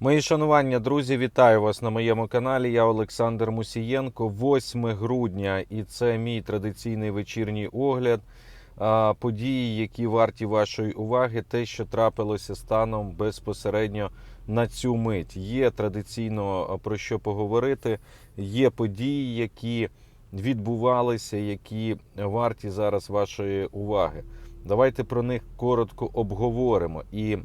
Мої шанування, друзі, вітаю вас на моєму каналі. Я Олександр Мусієнко. 8 грудня, і це мій традиційний вечірній огляд. Події, які варті вашої уваги, те, що трапилося станом безпосередньо на цю мить. Є традиційно про що поговорити. Є події, які відбувалися, які варті зараз вашої уваги. Давайте про них коротко обговоримо і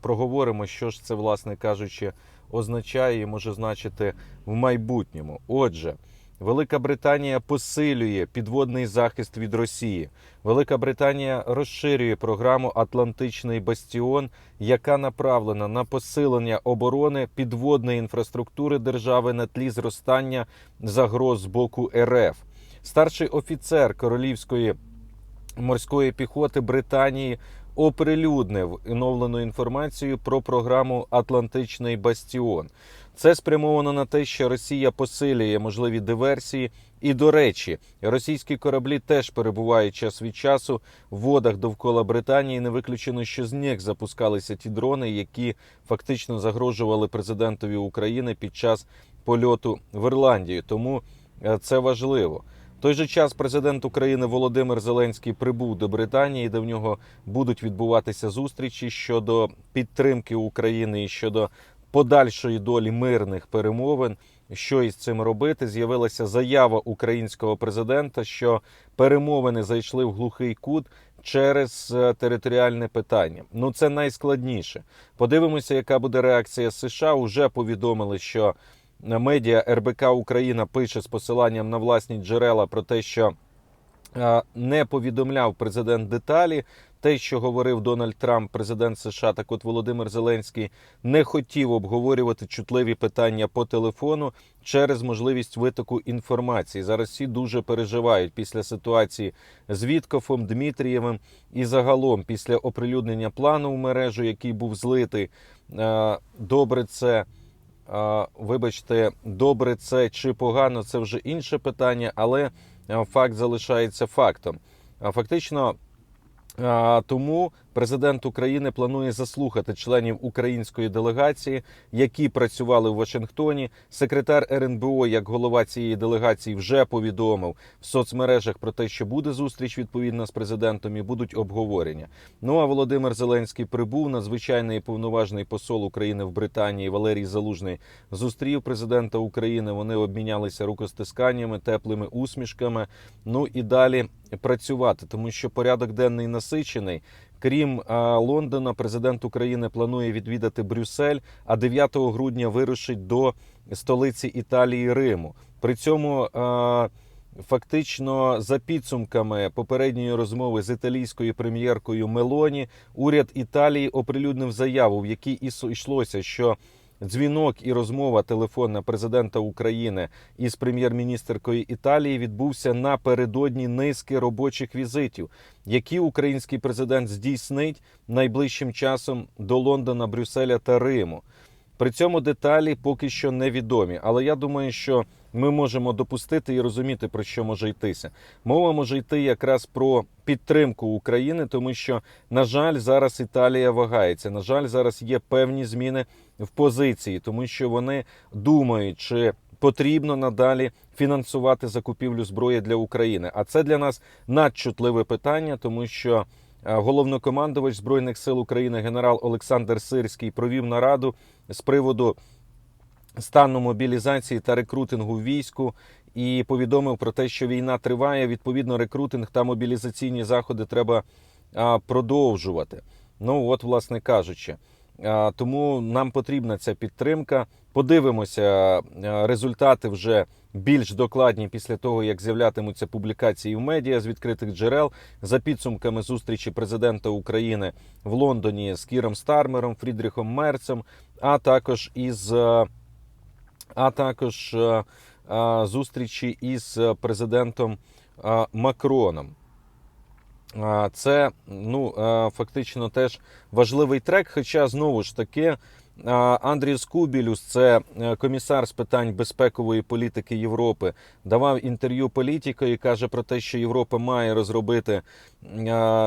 проговоримо, що ж це, власне кажучи, означає і може значити в майбутньому. Отже, Велика Британія посилює підводний захист від Росії. Велика Британія розширює програму Атлантичний бастіон, яка направлена на посилення оборони підводної інфраструктури держави на тлі зростання загроз з боку РФ. Старший офіцер королівської морської піхоти Британії оприлюднив оновлену інформацію про програму Атлантичний Бастіон. Це спрямовано на те, що Росія посилює можливі диверсії. І до речі, російські кораблі теж перебувають час від часу в водах довкола Британії. Не виключено, що з них запускалися ті дрони, які фактично загрожували президентові України під час польоту в Ірландію. Тому е, це важливо. Той же час президент України Володимир Зеленський прибув до Британії, де в нього будуть відбуватися зустрічі щодо підтримки України і щодо подальшої долі мирних перемовин. Що із цим робити? З'явилася заява українського президента, що перемовини зайшли в глухий кут через е, територіальне питання. Ну це найскладніше. Подивимося, яка буде реакція США. Уже повідомили, що медіа РБК Україна пише з посиланням на власні джерела про те, що е, не повідомляв президент деталі. Те, що говорив Дональд Трамп, президент США, так от Володимир Зеленський не хотів обговорювати чутливі питання по телефону через можливість витоку інформації. Зараз всі дуже переживають після ситуації з Віткофом, Дмитрієвим і загалом після оприлюднення плану в мережу, який був злитий. Е, Добре, це Вибачте, добре це чи погано, це вже інше питання, але факт залишається фактом. Фактично, тому президент України планує заслухати членів української делегації, які працювали в Вашингтоні. Секретар РНБО, як голова цієї делегації, вже повідомив в соцмережах про те, що буде зустріч відповідно з президентом і будуть обговорення. Ну а Володимир Зеленський прибув. Надзвичайний і повноважний посол України в Британії Валерій Залужний зустрів президента України. Вони обмінялися рукостисканнями, теплими усмішками. Ну і далі працювати, тому що порядок денний насичений. Крім Лондона, президент України планує відвідати Брюссель, а 9 грудня вирушить до столиці Італії Риму. При цьому фактично за підсумками попередньої розмови з італійською прем'єркою Мелоні, уряд Італії оприлюднив заяву, в якій ісу йшлося, що Дзвінок і розмова телефонна президента України із прем'єр-міністеркою Італії відбувся напередодні низки робочих візитів, які український президент здійснить найближчим часом до Лондона, Брюсселя та Риму. При цьому деталі поки що невідомі, але я думаю, що ми можемо допустити і розуміти, про що може йтися. Мова може йти якраз про підтримку України, тому що, на жаль, зараз Італія вагається. На жаль, зараз є певні зміни в позиції, тому що вони думають, чи потрібно надалі фінансувати закупівлю зброї для України. А це для нас надчутливе питання, тому що. е, Головнокомандувач збройних сил України генерал Олександр Сирський провів нараду з приводу стану мобілізації та рекрутингу війську і повідомив про те, що війна триває. Відповідно, рекрутинг та мобілізаційні заходи треба продовжувати. Ну от, власне кажучи. Тому нам потрібна ця підтримка. Подивимося результати вже більш докладні після того, як з'являтимуться публікації в медіа з відкритих джерел за підсумками зустрічі президента України в Лондоні з Кіром Стармером, Фрідріхом Мерцем, а також із а, також е, е, зустрічі із президентом е, Макроном. Це ну, фактично теж важливий трек. Хоча знову ж таки Андрій Скубілюс, це комісар з питань безпекової політики Європи, давав інтерв'ю політико і каже про те, що Європа має розробити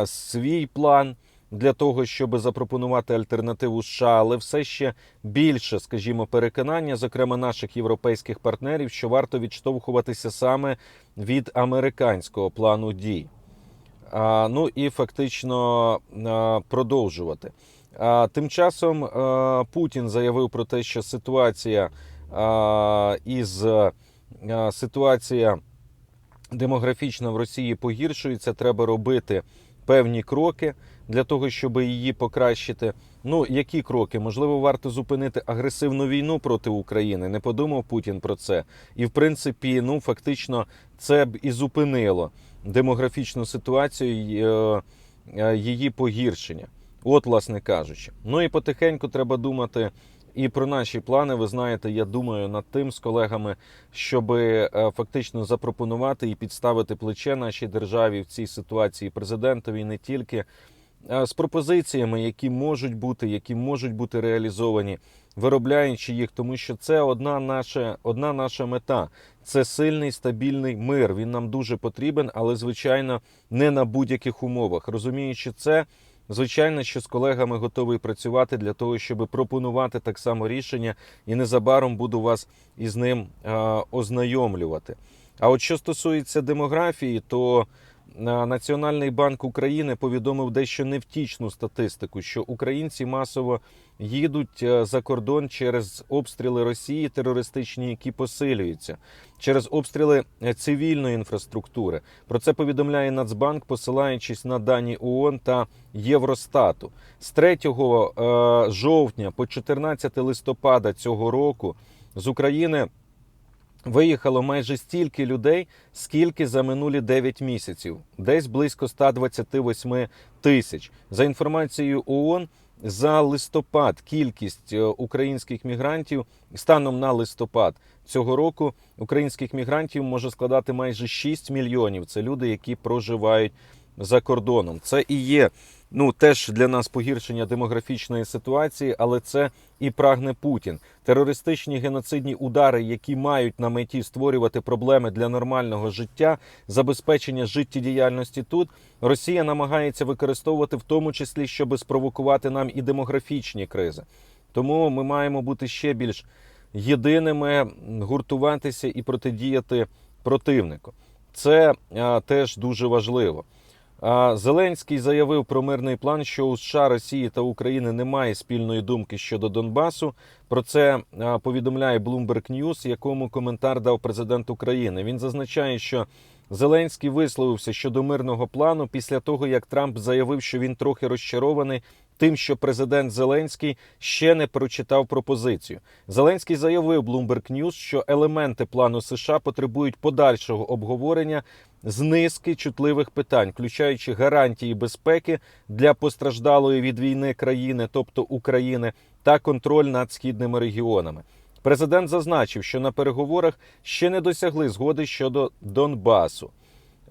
свій план. Для того, щоб запропонувати альтернативу США, але все ще більше, скажімо, переконання, зокрема наших європейських партнерів, що варто відштовхуватися саме від американського плану дій. Ну і фактично продовжувати. Тим часом Путін заявив про те, що ситуація із ситуація демографічна в Росії погіршується. Треба робити певні кроки для того, щоб її покращити. Ну, які кроки? Можливо, варто зупинити агресивну війну проти України. Не подумав Путін про це. І в принципі, ну фактично, це б і зупинило демографічну ситуацію, е, е, її погіршення. От, власне кажучи. Ну і потихеньку треба думати і про наші плани. Ви знаєте, я думаю над тим з колегами, щоб фактично запропонувати і підставити плече нашій державі в цій ситуації президентові не тільки е, з пропозиціями, які можуть бути, які можуть бути реалізовані, виробляючи їх, тому що це одна наша, одна наша мета. Це сильний стабільний мир. Він нам дуже потрібен, але звичайно не на будь-яких умовах. Розуміючи це. Звичайно, що з колегами готовий працювати для того, щоб пропонувати так само рішення, і незабаром буду вас із ним е, ознайомлювати. А от що стосується демографії, то е, Національний банк України повідомив дещо невтішну статистику, що українці масово їдуть е, за кордон через обстріли Росії терористичні, які посилюються, через обстріли е, цивільної інфраструктури. Про це повідомляє Нацбанк, посилаючись на дані ООН та Євростату. З 3 жовтня по 14 листопада цього року з України. Виїхало майже стільки людей, скільки за минулі 9 місяців, десь близько 128 тисяч. За інформацією ООН, за листопад кількість е, українських мігрантів станом на листопад цього року українських мігрантів може складати майже 6 мільйонів. Це люди, які проживають за кордоном. Це і є ну теж для нас погіршення демографічної ситуації, але це і прагне Путін. Терористичні геноцидні удари, які мають на меті створювати проблеми для нормального життя, забезпечення життєдіяльності тут Росія намагається використовувати в тому числі, щоб спровокувати нам і демографічні кризи. Тому ми маємо бути ще більш єдиними, гуртуватися і протидіяти противнику. Це а, теж дуже важливо. Зеленський заявив про мирний план, що у США, Росії та України немає спільної думки щодо Донбасу. Про це повідомляє Bloomberg News, якому коментар дав президент України. Він зазначає, що Зеленський висловився щодо мирного плану після того, як Трамп заявив, що він трохи розчарований тим, що президент Зеленський ще не прочитав пропозицію. Зеленський заявив Bloomberg News, що елементи плану США потребують подальшого обговорення з низки чутливих питань, включаючи гарантії безпеки для постраждалої від війни країни, тобто України, та контроль над східними регіонами. Президент зазначив, що на переговорах ще не досягли згоди щодо Донбасу.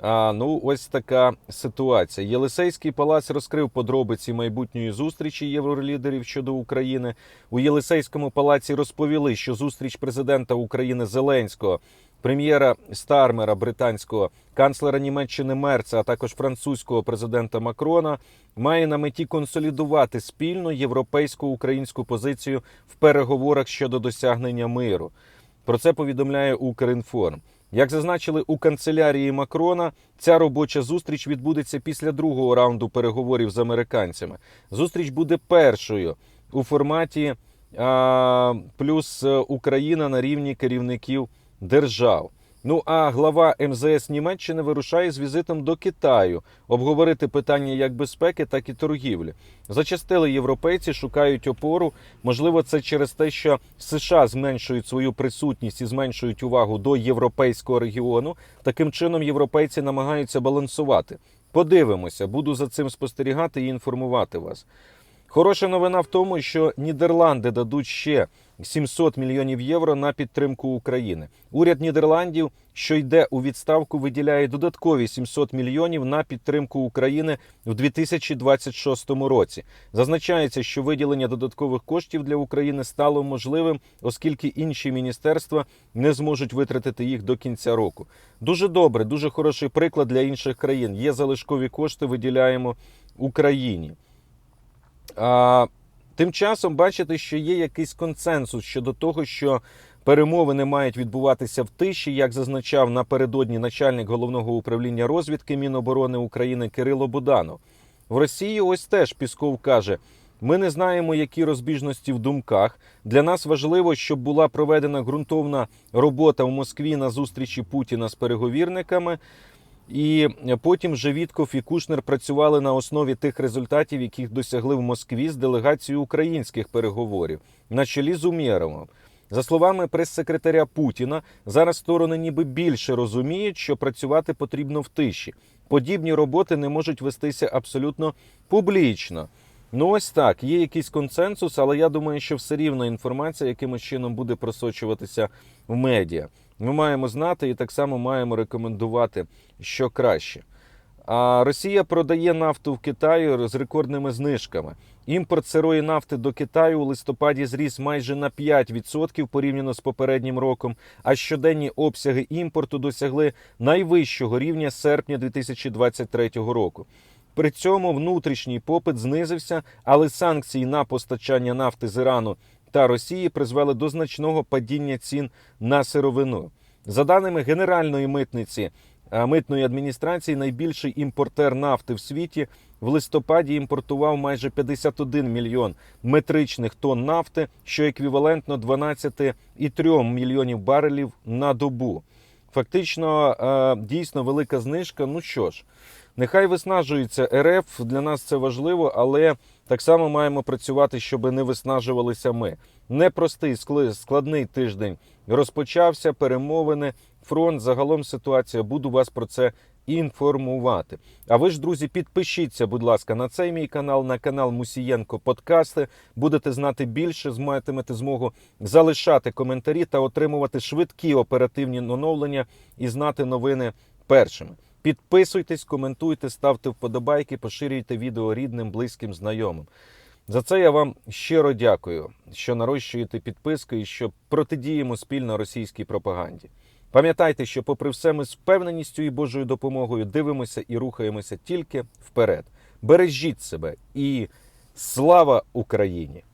А, Ну, ось така ситуація. Єлисейський палац розкрив подробиці майбутньої зустрічі євролідерів щодо України. У Єлисейському палаці розповіли, що зустріч президента України Зеленського, прем'єра Стармера британського, канцлера Німеччини Мерца, а також французького президента Макрона має на меті консолідувати спільну європейську українську позицію в переговорах щодо досягнення миру. Про це повідомляє Укрінформ. Як зазначили у канцелярії Макрона, ця робоча зустріч відбудеться після другого раунду переговорів з американцями. Зустріч буде першою у форматі а, плюс Україна на рівні керівників держав. Ну а глава МЗС Німеччини вирушає з візитом до Китаю обговорити питання як безпеки, так і торгівлі. Зачастили європейці, шукають опору. Можливо, це через те, що США зменшують свою присутність і зменшують увагу до європейського регіону. Таким чином європейці намагаються балансувати. Подивимося, буду за цим спостерігати і інформувати вас. Хороша новина в тому, що Нідерланди дадуть ще 700 мільйонів євро на підтримку України. Уряд Нідерландів, що йде у відставку, виділяє додаткові 700 мільйонів на підтримку України в 2026 році. Зазначається, що виділення додаткових коштів для України стало можливим, оскільки інші міністерства не зможуть витратити їх до кінця року. Дуже добре, дуже хороший приклад для інших країн. Є залишкові кошти, виділяємо Україні. А, тим часом бачите, що є якийсь консенсус щодо того, що перемовини мають відбуватися в тиші, як зазначав напередодні начальник головного управління розвідки Міноборони України Кирило Буданов. В Росії ось теж Пісков каже: ми не знаємо, які розбіжності в думках. Для нас важливо, щоб була проведена ґрунтовна робота в Москві на зустрічі Путіна з переговірниками. І потім вже Вітков і Кушнер працювали на основі тих результатів, яких досягли в Москві з делегацією українських переговорів на чолі з Умєровим. За словами прес-секретаря Путіна, зараз сторони ніби більше розуміють, що працювати потрібно в тиші. Подібні роботи не можуть вестися абсолютно публічно. Ну ось так, є якийсь консенсус, але я думаю, що все рівно інформація якимось чином буде просочуватися в медіа. Ми маємо знати і так само маємо рекомендувати, що краще. А Росія продає нафту в Китаю з рекордними знижками. Імпорт сирої нафти до Китаю у листопаді зріс майже на 5% порівняно з попереднім роком, а щоденні обсяги імпорту досягли найвищого рівня серпня 2023 року. При цьому внутрішній попит знизився, але санкції на постачання нафти з Ірану та Росії призвели до значного падіння цін на сировину. За даними Генеральної митниці е, митної адміністрації, найбільший імпортер нафти в світі в листопаді імпортував майже 51 мільйон метричних тонн нафти, що еквівалентно 12,3 мільйонів барелів на добу. Фактично, е, дійсно велика знижка. Ну що ж, нехай виснажується РФ. Для нас це важливо, але так само маємо працювати, щоб не виснажувалися ми. Непростий складний тиждень розпочався. Перемовини, фронт, загалом ситуація. Буду вас про це інформувати. А ви ж, друзі, підпишіться, будь ласка, на цей мій канал, на канал Мусієнко Подкасти. Будете знати більше, матимете змогу залишати коментарі та отримувати швидкі оперативні оновлення і знати новини першими. Підписуйтесь, коментуйте, ставте вподобайки, поширюйте відео рідним, близьким, знайомим. За це я вам щиро дякую, що нарощуєте підписку і що протидіємо спільно російській пропаганді. Пам'ятайте, що, попри все, ми з впевненістю і Божою допомогою дивимося і рухаємося тільки вперед. Бережіть себе і слава Україні!